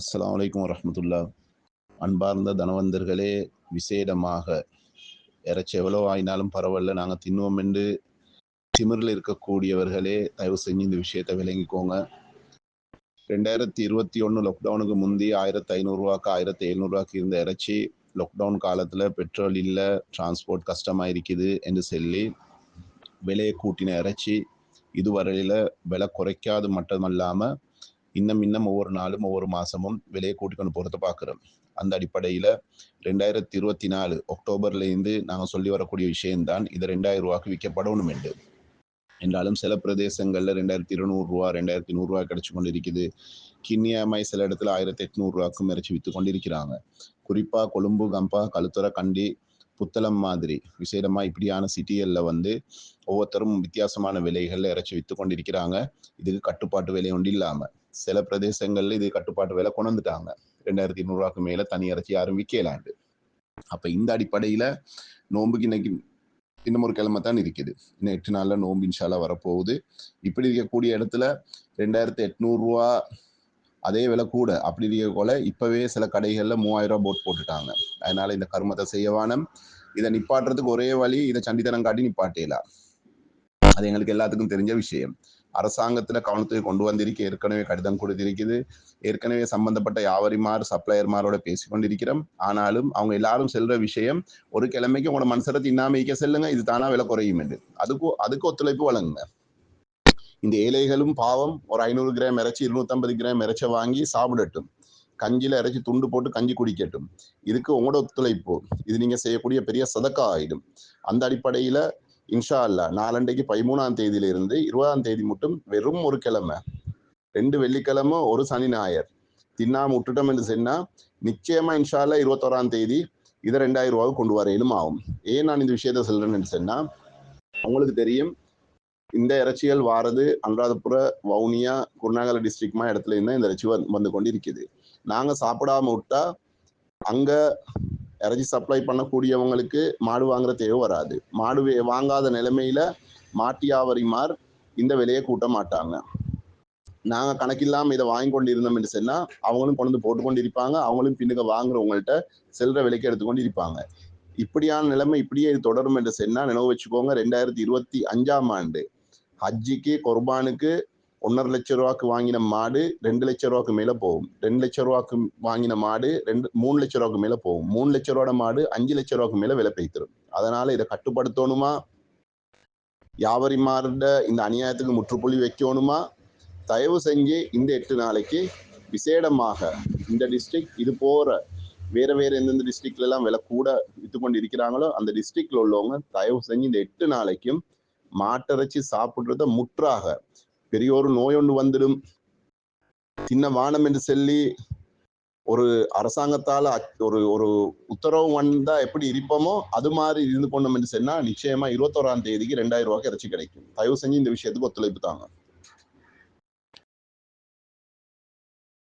அஸ்லாம் வலைக்கம் வரமத்துல்லா அன்பார்ந்த தனவந்தர்களே விசேடமாக இறைச்சி எவ்வளோ ஆயினாலும் பரவாயில்ல. நாங்கள் தின்னுவோம் என்று திமிரில் இருக்கக்கூடியவர்களே தயவு செஞ்சு இந்த விஷயத்தை விளங்கிக்கோங்க. ரெண்டாயிரத்தி இருபத்தி ஒன்று லாக்டவுனுக்கு முந்தி ஆயிரத்தி ஐநூறுரூவாக்கு ஆயிரத்தி எழுநூறுவாக்கு இருந்த இறைச்சி லாக்டவுன் காலத்தில் பெட்ரோல் இல்லை டிரான்ஸ்போர்ட் கஷ்டமாக இருக்குது என்று சொல்லி விலையை கூட்டின இறைச்சி இதுவரையில் விலை குறைக்காது மட்டுமல்லாமல் இன்னும் இன்னும் ஒவ்வொரு நாளும் ஒவ்வொரு மாதமும் விலையை கூட்டிக்கொண்டு போகிறத பார்க்குறோம். அந்த அடிப்படையில் ரெண்டாயிரத்தி இருபத்தி நாலு அக்டோபர்லேருந்து நாங்கள் சொல்லி வரக்கூடிய விஷயம்தான் இது ரெண்டாயிரம் ரூபாய்க்கு விற்கப்படணும் என்று என்றாலும் சில பிரதேசங்களில் ரெண்டாயிரத்தி இருநூறுவா ரெண்டாயிரத்தி நூறுரூவா கிடைச்சு கொண்டு இருக்குது கிண்ணியாமாய் சில இடத்துல ஆயிரத்தி எட்நூறுரூவாக்கும் இறைச்சி விற்று கொண்டு இருக்கிறாங்க குறிப்பாக கொழும்பு கம்பா கழுத்துறை கண்டி புத்தளம் மாதிரி விசேடமாக இப்படியான சிட்டிகளில் வந்து ஒவ்வொருத்தரும் வித்தியாசமான விலைகளில் இறைச்சி விற்று கொண்டிருக்கிறாங்க. இதுக்கு கட்டுப்பாட்டு விலை ஒன்று இல்லாமல் சில பிரதேசங்களில் இது கட்டுப்பாட்டு விலை கொண்டுட்டாங்க ரெண்டாயிரத்தி இருநூறுவாக்கு மேலே தனி இறைச்சி யாரும் விற்கலாண்டு அப்போ இந்த அடிப்படையில் நோம்புக்கு இன்னைக்கு இன்னும் ஒரு கிழமை தான் இருக்குது. இன்னும் எட்டு நாளில் நோம்பு இன்ஷாலா வரப்போகுது. இப்படி இருக்கக்கூடிய இடத்துல ரெண்டாயிரத்தி எட்நூறுரூவா அதே விலை கூட. அப்படி இருக்கக்குள்ள இப்போவே சில கடைகளில் மூவாயிரம் ரூபா போட் போட்டுட்டாங்க. அதனால இந்த கர்மத்தை செய்யவானம் இதை நிப்பாட்டுறதுக்கு ஒரே வழி இதை சண்டித்தனம் காட்டி நிப்பாட்டேலாம் அது எங்களுக்கு எல்லாத்துக்கும் தெரிஞ்ச விஷயம். அரசாங்கத்துல கவனத்துக்கு கொண்டு வந்திருக்க. ஏற்கனவே கடிதம் கொடுத்திருக்குது. ஏற்கனவே சம்பந்தப்பட்ட யாவரிமார் சப்ளையர்மாரோட பேசி கொண்டிருக்கிறோம். ஆனாலும் அவங்க எல்லாரும் செல்ற விஷயம் ஒரு கிழமைக்கு உங்களோட மனசரத்தை தின்னாம செல்லுங்க. இது தானா விலை குறையும் என்று. அதுக்கு அதுக்கு ஒத்துழைப்பு வழங்குங்க. இந்த ஏழைகளும் பாவம் ஒரு ஐநூறு கிராம் இறைச்சி இருநூத்தம்பது கிராம் இறைச்ச வாங்கி சாப்பிடட்டும். கஞ்சியில் இறைச்சி துண்டு போட்டு கஞ்சி குடிக்கட்டும். இதுக்கு உங்களோட ஒத்துழைப்பு. இது நீங்கள் செய்யக்கூடிய பெரிய சதக்கா ஆகிடும் அந்த அடிப்படையில் இன்ஷா அல்லா நாலண்டைக்கு பதிமூணாம் தேதியிலிருந்து இருபதாம் தேதி மட்டும் வெறும் ஒரு கிழமை ரெண்டு வெள்ளிக்கிழமை ஒரு சனி ஞாயர் தின்னாமல் விட்டுட்டோம் என்று சொன்னால் நிச்சயமாக இன்ஷா அல்லா இருபத்தோராம் தேதி இதை ரெண்டாயிரம் ரூபாவுக்கு கொண்டு வரையிலும் ஆகும் ஏன் நான் இந்த விஷயத்த சொல்கிறேன்னு சொன்னால் அவங்களுக்கு தெரியும் இந்த இறைச்சிகள் வாரது அனுராதபுர வவுனியா குருநாகல டிஸ்ட்ரிக்ட்மா இடத்துல இருந்தால் இந்த இறைச்சி வந்து கொண்டு இருக்குது நாங்க சாப்பிடாம விட்டா அங்க இறைச்சி சப்ளை பண்ணக்கூடியவங்களுக்கு மாடு வாங்குற தேவை வராது. மாடு வே- வாங்காத நிலைமையில மாட்டியாவரிமார் இந்த விலையை கூட்ட மாட்டாங்க. நாங்க கணக்கில்லாமல் இதை வாங்கி கொண்டு இருந்தோம் என்று சொன்னா அவங்களும் கொண்டு வந்து போட்டு கொண்டு இருப்பாங்க அவங்களும் பின்னுக்கு வாங்குறவங்கள்ட்ட செல்ற விலைக்கு எடுத்துக்கொண்டு இருப்பாங்க இப்படியான நிலைமை இப்படியே இது தொடரும் என்று சொன்னால் நினைவு வச்சுக்கோங்க. ரெண்டாயிரத்தி இருபத்தி அஞ்சாம் ஆண்டு ஹஜ்ஜிக்கு குர்பானுக்கு ஒன்றரை லட்சம் ரூபாய்க்கு வாங்கின மாடு ரெண்டு லட்சம் ரூபாய்க்கு மேலே போகும். ரெண்டு லட்சம் ரூபாய்க்கு வாங்கின மாடு ரெண்டு மூணு லட்சம் ரூபாய்க்கு மேலே போகும். மூணு லட்சம் ரூபாய் மாடு அஞ்சு லட்சம் ரூபாய்க்கு மேலே விலை பெய்த்திரும் அதனால இதை கட்டுப்படுத்தணுமா? யாவரிமார்ட இந்த அநியாயத்துக்கு முற்றுப்புள்ளி வைக்கணுமா? தயவு செஞ்சு இந்த எட்டு நாளைக்கு விசேடமாக இந்த டிஸ்ட்ரிக்ட் இது போகிற வேறு வேறு எந்தெந்த டிஸ்ட்ரிக்ட்லாம் விலை கூட விற்று கொண்டு இருக்கிறாங்களோ அந்த டிஸ்ட்ரிக்டில் உள்ளவங்க தயவு செஞ்சு இந்த எட்டு நாளைக்கும் மாட்டிறைச்சி சாப்பிடுறத முற்றாக. பெரிய ஒரு நோய் ஒன்று வந்துடும். சின்ன வானம் என்று சொல்லி ஒரு அரசாங்கத்தால ஒரு ஒரு உத்தரவு வந்தா எப்படி இருப்போமோ அது மாதிரி இருந்து கொண்டோம் என்று சொன்னா நிச்சயமா இருபத்தோராம் தேதிக்கு ரெண்டாயிரம் ரூபாய்க்கு இறைச்சி கிடைக்கும். தயவு செஞ்சு இந்த விஷயத்துக்கு ஒத்துழைப்பு தாங்க.